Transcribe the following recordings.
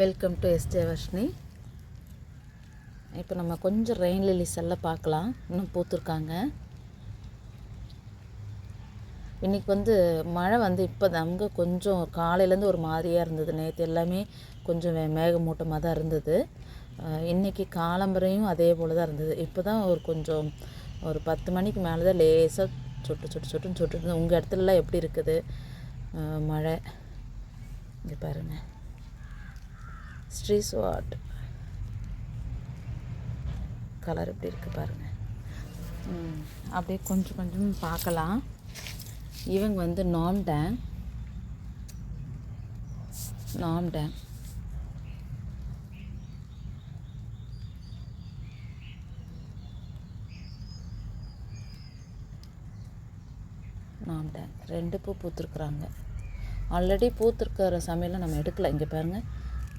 Welcome to yesterday Varshini இப்போ நம்ம கொஞ்சம் ரெயின் லிலிஸ் எல்லாம் பார்க்கலாம். இன்னும் பூத்துருக்காங்க. இன்றைக்கி வந்து மழை வந்து இப்போ அங்கே கொஞ்சம் காலையிலேருந்து ஒரு மாதிரியாக இருந்தது. நேற்று எல்லாமே கொஞ்சம் மேகமூட்டமாக தான் இருந்தது. இன்றைக்கி காலம்பரையும் அதே போல் தான் இருந்தது. இப்போ தான் ஒரு கொஞ்சம் ஒரு பத்து மணிக்கு மேலே தான் லேசாக சொட்டு சொட்டு சொட்டுன்னு சொட்டு உங்கள் இடத்துலலாம் எப்படி இருக்குது? மழை. இங்கே பாருங்கள் ஸ்ட்ரீஸ் வாட். கலர் எப்படி இருக்குது பாருங்கள் அப்படியே கொஞ்சம் கொஞ்சம் பார்க்கலாம். இவங்க வந்து நாம் டேங் நாம் டேங் நாம் டேங் ரெண்டு பூ பூத்துருக்குறாங்க. ஆல்ரெடி பூத்துருக்கிற சமையலை நம்ம எடுக்கலை. இங்கே பாருங்கள்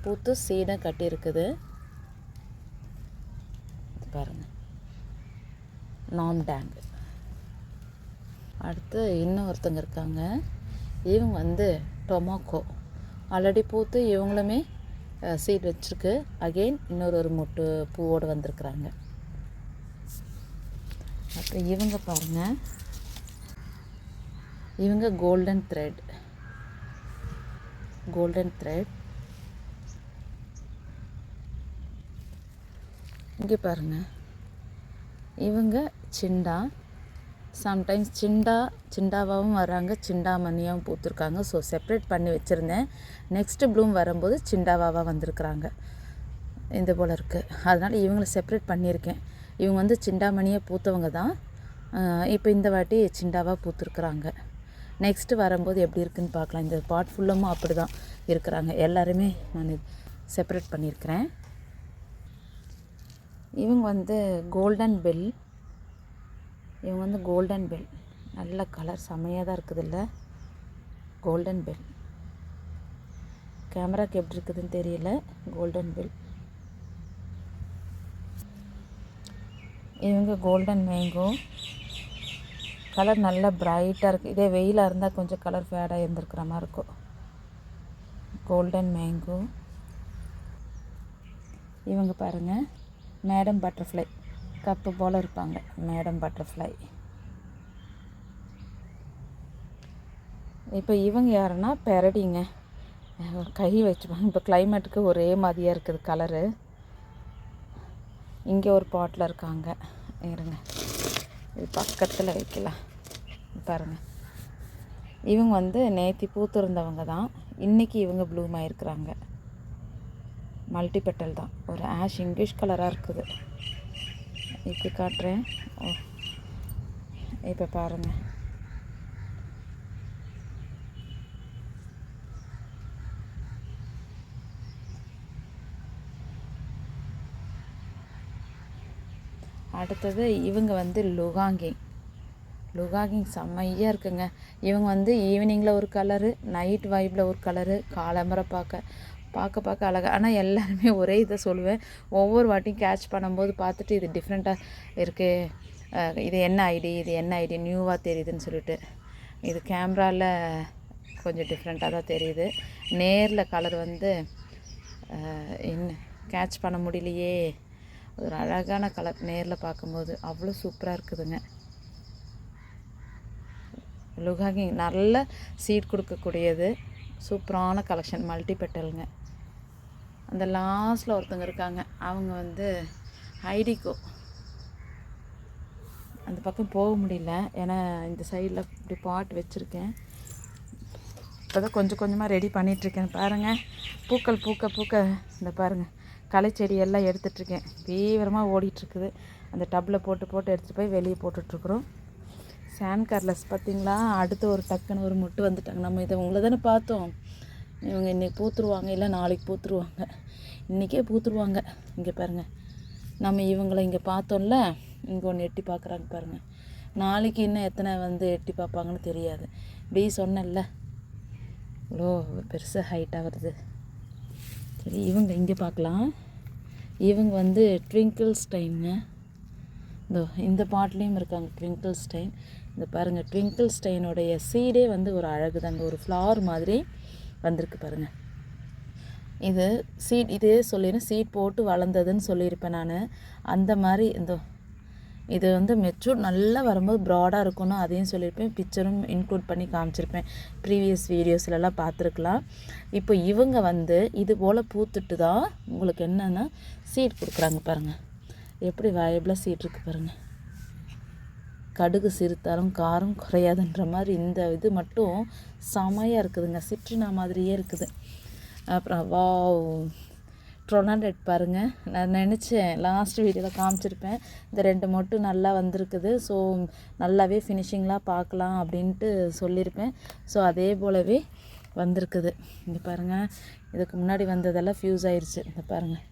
பூத்து சீடை கட்டியிருக்குது. இது பாருங்கள் நாம் டேங்கு அடுத்து இன்னும் ஒருத்தங்க இருக்காங்க. இவங்க வந்து டொமாக்கோ ஆல்ரெடி பூத்து இவங்களுமே சீட் வச்சுருக்கு. அகெயின் இன்னொரு ஒரு மொட்டு பூவோடு வந்திருக்குறாங்க. அப்புறம் இவங்க பாருங்கள் இவங்க கோல்டன் த்ரெட் கோல்டன் த்ரெட் இங்கே பாருங்க. இவங்க சிண்டா. சம்டைம்ஸ் சிண்டா சிண்டாவாகவும் வராங்க சிண்டாமணியாகவும் பூத்துருக்காங்க. ஸோ செப்பரேட் பண்ணி வச்சுருந்தேன். நெக்ஸ்ட்டு ப்ளூம் வரும்போது சிண்டாவாவாக வந்திருக்கிறாங்க. இந்த போல் இருக்குது அதனால் இவங்களை செப்பரேட் பண்ணியிருக்கேன். இவங்க வந்து சிண்டாமணியாக பூத்தவங்க தான். இப்போ இந்த வாட்டி சிண்டாவாக பூத்துருக்குறாங்க. நெக்ஸ்ட்டு வரும்போது எப்படி இருக்குதுன்னு பார்க்கலாம். இந்த பாட் ஃபுல்லமும் அப்படி தான் இருக்கிறாங்க. எல்லாருமே நான் செப்பரேட் பண்ணியிருக்கிறேன். இவங்க வந்து கோல்டன் பெல் இவங்க வந்து கோல்டன் பெல் நல்ல கலர் செமையாக தான் இருக்குதுல்ல கோல்டன் பெல் கேமராக்கு எப்படி இருக்குதுன்னு தெரியல. கோல்டன் பெல் இவங்க கோல்டன் மேங்கோ கலர் நல்லா பிரைட்டாக இருக்குது இதே வெயிலாக இருந்தால் கொஞ்சம் கலர் ஃபேடாக இருந்திருக்கிற மாதிரி இருக்கும். கோல்டன் மேங்கோ இவங்க பாருங்கள் மேடம் பட்டர்ஃப்ளை. கப்பு போல் இருப்பாங்க மேடம் பட்டர்ஃப்ளை. இப்போ இவங்க யாருன்னா பெரடிங்க கை வச்சுப்பாங்க. இப்போ கிளைமேட்டுக்கு ஒரே மாதிரியாக இருக்குது கலரு இங்கே ஒரு பாட்டில் இருக்காங்க. இருங்க. இது பக்கத்தில் வைக்கலாம். பாருங்கள் இவங்க வந்து நேத்தி பூத்திருந்தவங்க தான். இன்றைக்கி இவங்க ப்ளூம் ஆயிருக்கிறாங்க. மல்டி பெட்டல் தான். ஒரு ஆஷ் இங்கிலீஷ் கலராக இருக்குது. இப்படி காட்டுறேன். ஓ. இப்போ பாருங்கள் அடுத்தது இவங்க வந்து லுகாங்கிங். லுகாகிங் செம்மையாக இருக்குங்க. இவங்க வந்து ஈவினிங்கில் ஒரு கலரு நைட் வைப்பில் ஒரு கலரு காலம்பரை பார்க்க. பார்க்க பார்க்க அழகா ஆனால் எல்லாருமே ஒரே இதை சொல்லுவேன். ஒவ்வொரு வாட்டியும் கேட்ச் பண்ணும்போது பார்த்துட்டு இது டிஃப்ரெண்ட்டாக இருக்குது இது என்ன ஐடி இது என்ன ஐடி நியூவாக தெரியுதுன்னு சொல்லிட்டு. இது கேமராவில் கொஞ்சம் டிஃப்ரெண்ட்டாக தான் தெரியுது. நேரில் கலர் வந்து என்ன கேட்ச் பண்ண முடியலையே. ஒரு அழகான கலர் நேரில் பார்க்கும்போது அவ்வளோ சூப்பராக இருக்குதுங்க. லுகாகிங் நல்ல சீட் கொடுக்கக்கூடியது. சூப்பரான கலெக்ஷன் மல்டி பெட்டலுங்க அந்த லாஸ்ட்டில் ஒருத்தங்க இருக்காங்க. அவங்க வந்து ஐடிகோ அந்த பக்கம் போக முடியல. ஏன்னா இந்த சைடில் இப்படி பாட் வச்சுருக்கேன். இப்போ தான் கொஞ்சம் கொஞ்சமாக ரெடி பண்ணிகிட்ருக்கேன் பாருங்கள் பூக்கள் பூக்க பூக்க இந்த பாருங்கள் களைச்செடி எல்லாம் எடுத்துகிட்ருக்கேன் தீவிரமாக ஓடிட்டுருக்குது. அந்த டப்பில் போட்டு போட்டு எடுத்துகிட்டு போய் வெளியே போட்டுட்ருக்குறோம் சான் கார்லஸ் பார்த்தீங்களா அடுத்து ஒரு டக்குன்னு ஒரு முட்டு வந்துட்டாங்க. நம்ம இதை உங்களை தானே பார்த்தோம். இவங்க இன்றைக்கி பூத்துருவாங்க இல்லை நாளைக்கு பூத்துருவாங்க. இன்றைக்கே பூத்துருவாங்க. இங்கே பாருங்கள் நம்ம இவங்களை இங்கே பார்த்தோம்ல இங்கே ஒன்று எட்டி பார்க்குறாங்க பாருங்கள் நாளைக்கு இன்னும் எத்தனை வந்து எட்டி பார்ப்பாங்கன்னு தெரியாது. இப்படி சொன்னேன்ல. இவ்வளோ பெருசாக ஹைட்டாக வருது சரி இவங்க இங்கே பார்க்கலாம். இவங்க வந்து ட்விங்கிள் ஸ்டைனுங்க இதோ இந்த பாட்லேயும் இருக்காங்க ட்விங்கிள் ஸ்டைன் இந்த பாருங்கள் ட்விங்கிள் ஸ்டைனுடைய சீடே வந்து ஒரு அழகு தாங்க ஒரு ஃப்ளவர் மாதிரி வந்திருக்கு பாருங்கள் இது சீட் இதே சொல்லிடுறேன் சீட் போட்டு வளர்ந்ததுன்னு சொல்லியிருப்பேன் நான். அந்த மாதிரி இந்த இது வந்து மெச்சூர் நல்லா வரும்போது ப்ராடாக இருக்கணும் அதையும் சொல்லியிருப்பேன். பிக்சரும் இன்க்ளூட் பண்ணி காமிச்சிருப்பேன். ப்ரீவியஸ் வீடியோஸ்லலாம் பார்த்துருக்கலாம். இப்போ இவங்க வந்து இது போல் பூத்துட்டு தான் உங்களுக்கு என்னென்னா சீட் கொடுக்குறாங்க பாருங்கள் எப்படி வயபிளாக சீட் இருக்குது பாருங்கள் கடுகு சிறுத்தாலும் காரம் குறையாதுன்ற மாதிரி இந்த இது மட்டும் செமையாக இருக்குதுங்க. சிற்றினா மாதிரியே இருக்குது. அப்புறம் வா ட்ரொனாண்டட் பாருங்கள் நான் நினச்சேன் லாஸ்ட் வீடியோவில் காமிச்சிருப்பேன். இந்த ரெண்டு மட்டும் நல்லா வந்திருக்குது. ஸோ நல்லாவே ஃபினிஷிங்லாம் பார்க்கலாம் அப்படின்ட்டு சொல்லியிருப்பேன் ஸோ அதே போலவே வந்திருக்குது. இங்கே பாருங்கள் இதுக்கு முன்னாடி வந்ததெல்லாம் ஃப்யூஸ் ஆயிடுச்சு இந்த பாருங்கள்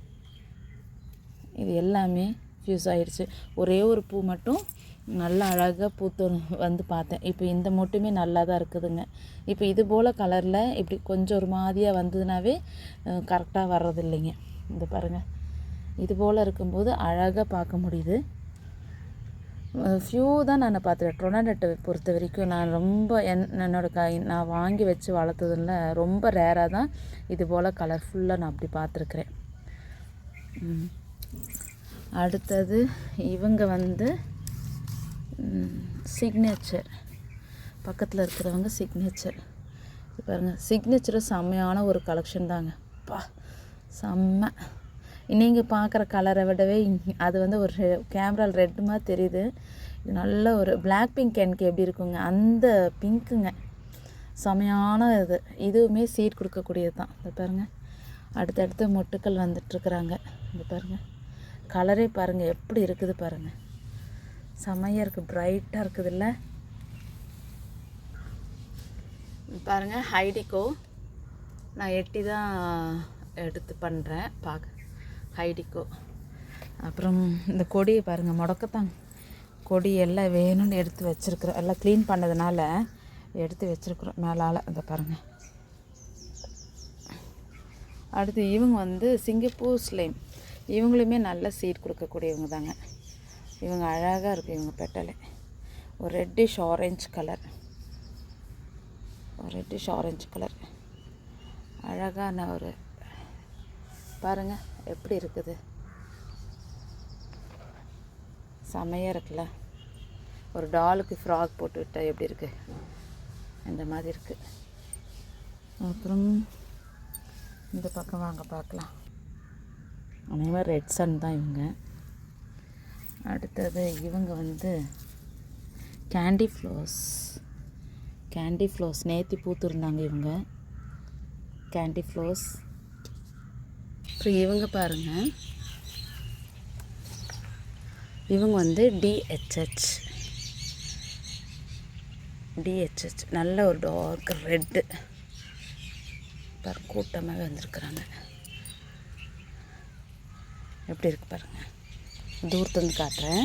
இது எல்லாமே ஃப்யூஸ் ஆயிடுச்சு ஒரே ஒரு பூ மட்டும் நல்லா அழகாக பூத்து வந்து பார்த்தேன். இப்போ இந்த மட்டுமே நல்லா தான் இருக்குதுங்க. இப்போ இது போல் கலரில் இப்படி கொஞ்சம் ஒரு மாதிரியாக வந்ததுனாவே கரெக்டாக வர்றதில்லைங்க. இந்த பாருங்கள் இது போல் இருக்கும்போது அழகாக பார்க்க முடியுது. ஃப்யூ தான் நான் பார்த்துருக்கேன். ட்ரொனாடட்டை பொறுத்த வரைக்கும் நான் ரொம்ப என் என்னோடய கை நான் வாங்கி வச்சு வளர்த்ததில் ரொம்ப ரேராக தான் இது போல் கலர்ஃபுல்லாக நான் அப்படி பார்த்துருக்குறேன். அடுத்தது இவங்க வந்து சிக்னேச்சர் பக்கத்தில் இருக்கிறவங்க சிக்னேச்சர் பாருங்கள் சிக்னேச்சரும் செம்மையான ஒரு கலெக்ஷன் தாங்க. பா செம்ம. நீங்கள் பார்க்குற கலரை விடவே அது வந்து ஒரு கேமராவில் ரெட் மாதிரி தெரியுது. இது நல்ல ஒரு பிளாக் பிங்க் எனக்கு எப்படி இருக்குங்க? அந்த பிங்க்குங்க செமையான இது. இதுவுமே சீட் கொடுக்கக்கூடியது தான். இந்த பாருங்கள் அடுத்தடுத்து மொட்டுக்கள் வந்துட்டுருக்குறாங்க இந்த பாருங்கள் கலரே பாருங்கள் எப்படி இருக்குது பாருங்கள் செமையாக இருக்குது பிரைட்டாக இருக்குதுல்ல? பாருங்கள் ஹைடிகோ. நான் எட்டி தான் எடுத்து பண்ணுறேன் பார்க்க ஹைடிகோ. அப்புறம் இந்த கொடியை பாருங்கள் முடக்கத்தான். கொடி எல்லாம் வேணும்னு எடுத்து வச்சுருக்குறோம். எல்லாம் க்ளீன் பண்ணதுனால எடுத்து வச்சுருக்குறோம். மேலால் இந்த பாருங்கள் அடுத்து இவங்க வந்து சிங்கப்பூர் ஸ்லைம் இவங்களுமே நல்ல சீட் கொடுக்கக்கூடியவங்க தாங்க. இவங்க அழகாக இருக்குது இவங்க பெட்டலை. ஒரு ரெட்டிஷ் ஆரஞ்சு கலர் ஒரு ரெட்டிஷ் ஆரஞ்சு கலர் அழகான ஒரு பாருங்கள் எப்படி இருக்குது. செமையாக இருக்குல்ல. ஒரு டாலுக்கு ஃப்ராக் போட்டு விட்டால் எப்படி இருக்குது இந்த மாதிரி இருக்குது அப்புறம் இந்த பக்கம் வாங்க பார்க்கலாம். அதே மாதிரி ரெட் சன் தான் இவங்க. அடுத்தது இவங்க வந்து கேண்டி ஃப்ளோஸ் கேண்டி ஃப்ளோஸ் நேத்தி பூத்துருந்தாங்க இவங்க. கேண்டி ஃப்ளோஸ் அப்புறம் இவங்க பாருங்கள் இவங்க வந்து டிஹெச்ஹெச் டிஹெச்ஹெச் நல்ல ஒரு டார்க் ரெட்டு பாரு கூட்டமாகவே வந்திருக்கிறாங்க. எப்படி இருக்கு பாருங்கள் தூரத்துலேருந்து காட்டுறேன்.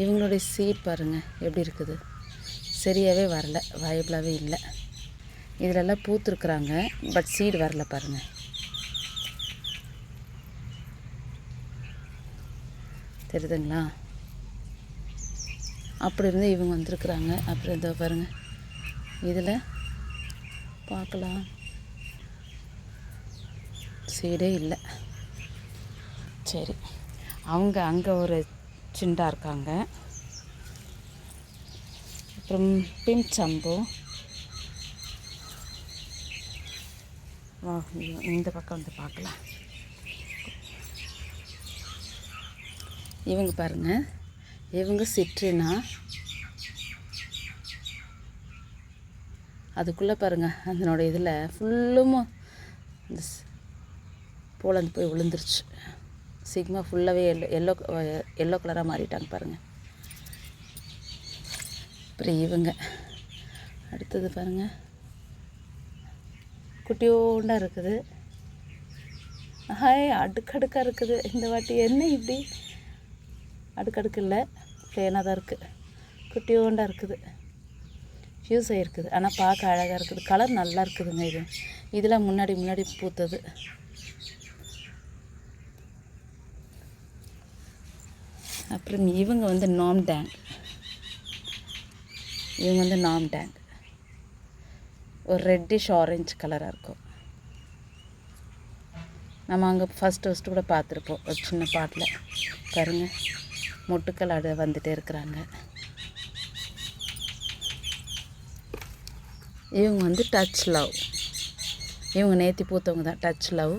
இவங்களுடைய சீட் பாருங்கள் எப்படி இருக்குது? சரியாகவே வரல வயபிளாகவே இல்லை. இதிலெல்லாம் பூத்துருக்குறாங்க பட் சீடு வரல பாருங்கள் தெரியுதுங்களா? அப்படி இருந்து இவங்க வந்திருக்குறாங்க அப்புறம் இதோ பாருங்கள் இதில் பார்க்கலாம். சீடே இல்லை. சரி அவங்க அங்கே ஒரு சிண்டா இருக்காங்க. அப்புறம் பின் சம்பு. இந்த பக்கம் வந்து பார்க்கலாம் இவங்க பாருங்கள் இவங்க சிற்றினா. அதுக்குள்ளே பாருங்கள் அதனோட இதில் ஃபுல்லும் இந்த போலந்து போய் விழுந்துருச்சு. சிக்மா ஃபுல்லாகவே எல்லோ எல்லோ எல்லோ கலராக மாறிட்டாங்க பாருங்கள் அப்புறம் இவங்க. அடுத்தது பாருங்கள் குட்டியோண்டாக இருக்குது. ஹாய் அடுக்கடுக்காக இருக்குது. இந்த வாட்டி என்ன இப்படி? அடுக்கடுக்கு இல்லை ப்ளேனாக தான் இருக்குது குட்டியோண்டாக இருக்குது. ஃபியூஸ் ஆகிருக்குது ஆனால் பார்க்க அழகாக இருக்குது. கலர் நல்லா இருக்குதுங்க இது. இதெல்லாம் முன்னாடி முன்னாடி பூத்தது. அப்புறம் இவங்க வந்து நாம் டேங் இவங்க வந்து நாம் டேங்க் ஒரு ரெட்டிஷ் ஆரஞ்சு கலராக இருக்கும். நம்ம அங்கே ஃபஸ்ட்டு ஃபஸ்ட்டு கூட பார்த்துருப்போம். ஒரு சின்ன பாட்டில். பாருங்க. மொட்டுக்கள் அட வந்துட்டே இருக்கிறாங்க. இவங்க வந்து டச் லவ் இவங்க நேத்தி பூத்தவங்க தான் டச் லவ்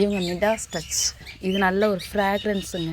இவங்க மிடாஸ் டச் இது நல்ல ஒரு ஃப்ராக்ரன்ஸுங்க